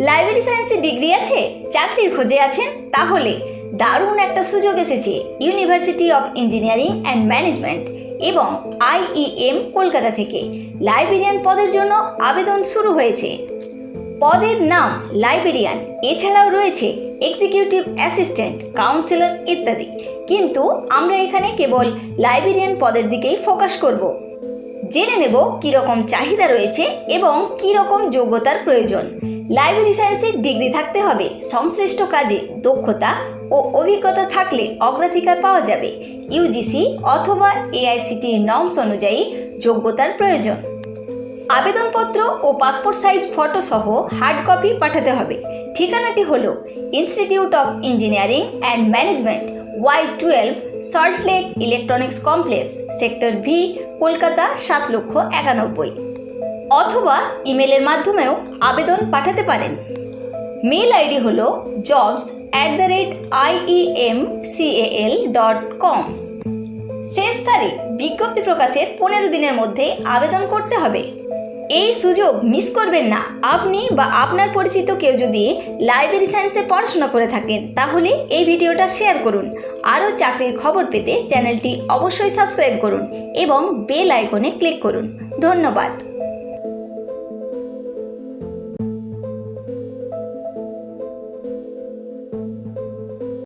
Library সায়েন্সে degree আছে, চাকরির খোঁজে আছেন, তাহলে দারুণ একটা সুযোগ এসেছে university of engineering and management এবং আইইএম কলকাতা থেকে। লাইব্রেরিয়ান পদের জন্য আবেদন শুরু হয়েছে। পদের নাম লাইব্রেরিয়ান এছাড়াও রয়েছে এক্সিকিউটিভ অ্যাসিস্ট্যান্ট কাউন্সিলর ইত্যাদি। কিন্তু আমরা এখানে কেবল লাইব্রেরিয়ান পদের দিকেই ফোকাস করব। জেনে নেব কীরকম চাহিদা রয়েছে এবং কীরকম যোগ্যতার প্রয়োজন। লাইব্রেরি সায়েন্সের ডিগ্রি থাকতে হবে। সংশ্লিষ্ট কাজে দক্ষতা ও অভিজ্ঞতা থাকলে অগ্রাধিকার পাওয়া যাবে। ইউজিসি অথবা এআইসিটি নর্মস অনুযায়ী যোগ্যতার প্রয়োজন। আবেদনপত্র ও পাসপোর্ট সাইজ ফটো সহ হার্ড কপি পাঠাতে হবে। ঠিকানাটি হল institute of engineering and management Y twelve Salt Lake electronics complex sector V Kolkata সাত লক্ষ একানব্বই। অথবা ইমেলের মাধ্যমেও আবেদন পাঠাতে পারেন। মেল আইডি হল jobs at the rate IEM CAL dot com শেষ তারিখ বিজ্ঞপ্তি প্রকাশের পনেরো দিনের মধ্যে আবেদন করতে হবে। এই সুযোগ মিস করবেন না। আপনি বা আপনার পরিচিত কেউ যদি লাইব্রেরি সায়েন্সে পড়াশোনা করে থাকেন, তাহলে এই ভিডিওটা শেয়ার করুন। আরও চাকরির খবর পেতে চ্যানেলটি অবশ্যই সাবস্ক্রাইব করুন এবং বেল আইকনে ক্লিক করুন। ধন্যবাদ।